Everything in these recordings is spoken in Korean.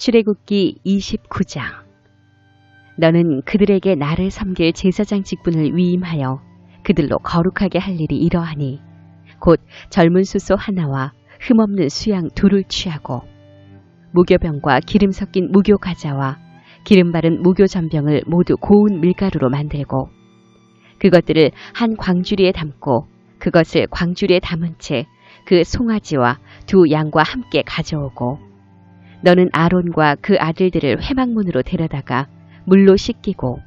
출애굽기 29장. 너는 그들에게 나를 섬길 제사장 직분을 위임하여 그들로 거룩하게 할 일이 이러하니 곧 젊은 수소 하나와 흠없는 수양 둘을 취하고 무교병과 기름 섞인 무교 가자와 기름 바른 무교 전병을 모두 고운 밀가루로 만들고 그것들을 한 광주리에 담고 그것을 광주리에 담은 채 그 송아지와 두 양과 함께 가져오고 너는 아론과 그 아들들을 회막문으로 데려다가 물로 씻기고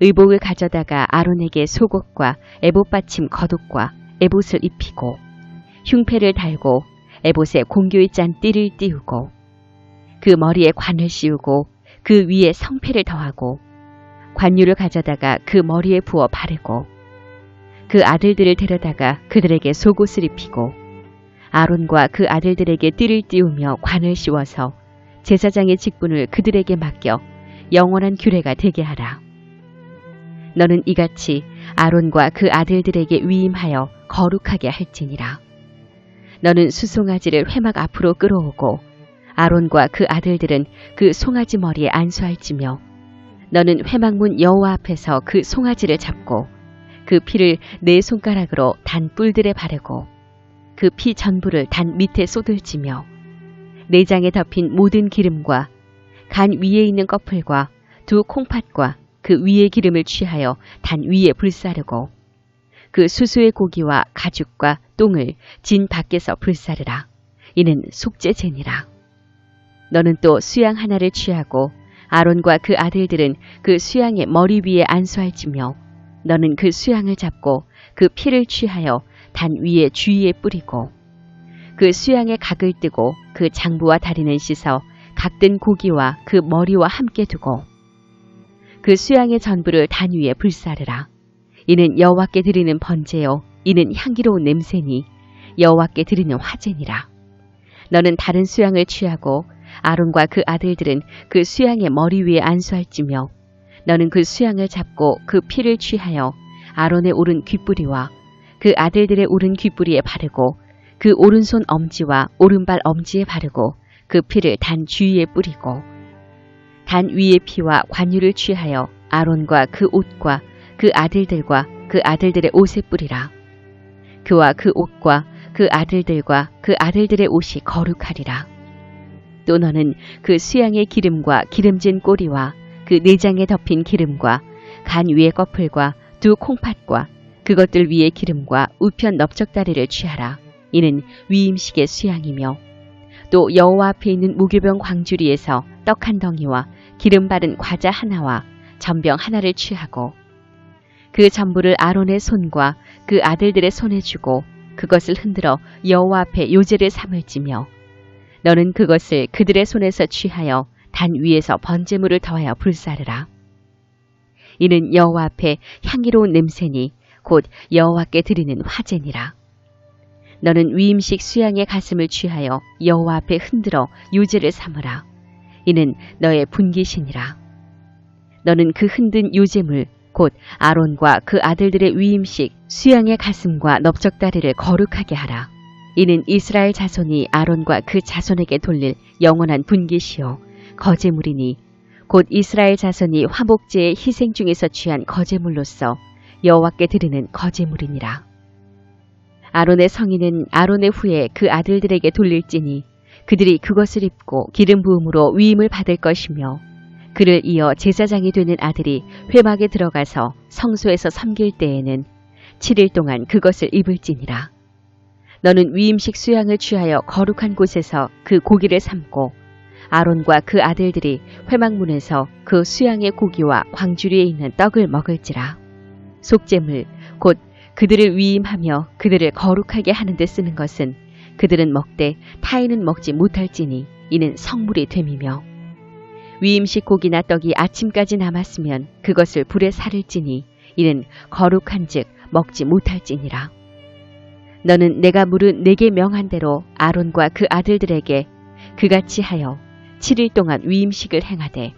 의복을 가져다가 아론에게 속옷과 에봇 받침 겉옷과 에봇을 입히고 흉패를 달고 에봇에 공교의 짠 띠를 띄우고 그 머리에 관을 씌우고 그 위에 성패를 더하고 관유를 가져다가 그 머리에 부어 바르고 그 아들들을 데려다가 그들에게 속옷을 입히고 아론과 그 아들들에게 띠를 띄우며 관을 씌워서 제사장의 직분을 그들에게 맡겨 영원한 규례가 되게 하라. 너는 이같이 아론과 그 아들들에게 위임하여 거룩하게 할지니라. 너는 수송아지를 회막 앞으로 끌어오고 아론과 그 아들들은 그 송아지 머리에 안수할지며 너는 회막문 여호와 앞에서 그 송아지를 잡고 그 피를 네 손가락으로 단 뿔들에 바르고 그 피 전부를 단 밑에 쏟을지며 내장에 덮인 모든 기름과 간 위에 있는 꺼풀과 두 콩팥과 그 위에 기름을 취하여 단 위에 불사르고 그 수수의 고기와 가죽과 똥을 진 밖에서 불사르라. 이는 속죄제니라. 너는 또 수양 하나를 취하고 아론과 그 아들들은 그 수양의 머리 위에 안수할지며 너는 그 수양을 잡고 그 피를 취하여 단 위에 주위에 뿌리고 그 수양의 각을 뜨고 그 장부와 다리는 씻어 각든 고기와 그 머리와 함께 두고 그 수양의 전부를 단 위에 불사르라. 이는 여호와께 드리는 번제요 이는 향기로운 냄새니 여호와께 드리는 화제니라. 너는 다른 수양을 취하고 아론과 그 아들들은 그 수양의 머리 위에 안수할지며 너는 그 수양을 잡고 그 피를 취하여 아론의 오른 귓뿌리와 그 아들들의 오른 귓뿌리에 바르고 그 오른손 엄지와 오른발 엄지에 바르고 그 피를 단 주위에 뿌리고 단 위의 피와 관유를 취하여 아론과 그 옷과 그 아들들과 그 아들들의 옷에 뿌리라. 그와 그 옷과 그 아들들과 그 아들들의 옷이 거룩하리라. 또 너는 그 수양의 기름과 기름진 꼬리와 그 내장에 덮인 기름과 간 위의 꺼풀과 두 콩팥과 그것들 위의 기름과 우편 넓적다리를 취하라. 이는 위임식의 수양이며 또 여호와 앞에 있는 무교병 광주리에서 떡 한 덩이와 기름 바른 과자 하나와 전병 하나를 취하고 그 전부를 아론의 손과 그 아들들의 손에 주고 그것을 흔들어 여호와 앞에 요제를 삼을지며 너는 그것을 그들의 손에서 취하여 단 위에서 번제물을 더하여 불사르라. 이는 여호와 앞에 향기로운 냄새니 곧 여호와께 드리는 화제니라. 너는 위임식 수양의 가슴을 취하여 여호와 앞에 흔들어 요제를 삼으라. 이는 너의 분기신이라. 너는 그 흔든 요제물 곧 아론과 그 아들들의 위임식 수양의 가슴과 넓적다리를 거룩하게 하라. 이는 이스라엘 자손이 아론과 그 자손에게 돌릴 영원한 분기시요 거제물이니 곧 이스라엘 자손이 화목제의 희생 중에서 취한 거제물로서 여호와께 드리는 거제물이니라. 아론의 성인은 아론의 후에 그 아들들에게 돌릴지니 그들이 그것을 입고 기름 부음으로 위임을 받을 것이며 그를 이어 제사장이 되는 아들이 회막에 들어가서 성소에서 섬길 때에는 7일 동안 그것을 입을지니라. 너는 위임식 수양을 취하여 거룩한 곳에서 그 고기를 삶고 아론과 그 아들들이 회막문에서 그 수양의 고기와 광주리에 있는 떡을 먹을지라. 속죄물 곧 그들을 위임하며 그들을 거룩하게 하는 데 쓰는 것은 그들은 먹되 타인은 먹지 못할지니 이는 성물이 됨이며 위임식 고기나 떡이 아침까지 남았으면 그것을 불에 사를지니 이는 거룩한즉 먹지 못할지니라. 너는 내가 물은 내게 명한 대로 아론과 그 아들들에게 그같이 하여 7일 동안 위임식을 행하되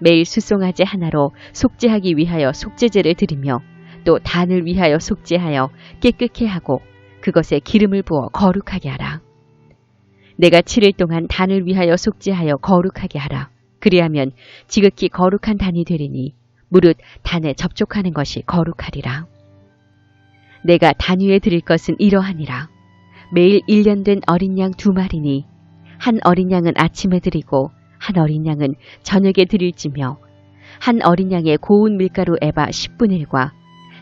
매일 수송아지 하나로 속죄하기 위하여 속죄제를 드리며 또 단을 위하여 속죄하여 깨끗게 하고 그것에 기름을 부어 거룩하게 하라. 내가 7일 동안 단을 위하여 속죄하여 거룩하게 하라. 그리하면 지극히 거룩한 단이 되리니 무릇 단에 접촉하는 것이 거룩하리라. 내가 단 위에 드릴 것은 이러하니라. 매일 1년 된 어린 양 두 마리니 한 어린 양은 아침에 드리고 한 어린 양은 저녁에 드릴지며 한 어린 양의 고운 밀가루 에바 10분의 1과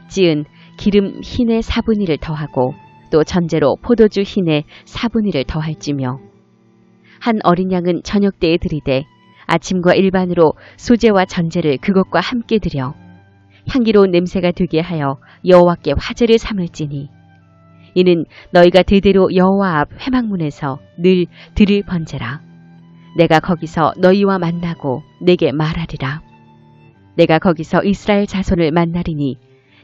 찌은 기름 흰의 4분의 1을 더하고 또 전제로 포도주 흰의 4분의 1을 더할지며 한 어린 양은 저녁 때에 드리되 아침과 일반으로 소재와 전제를 그것과 함께 드려 향기로운 냄새가 되게 하여 여호와께 화제를 삼을지니 이는 너희가 대대로 여호와 앞 회막문에서 늘 들을 번제라. 내가 거기서 너희와 만나고 내게 말하리라. 내가 거기서 이스라엘 자손을 만나리니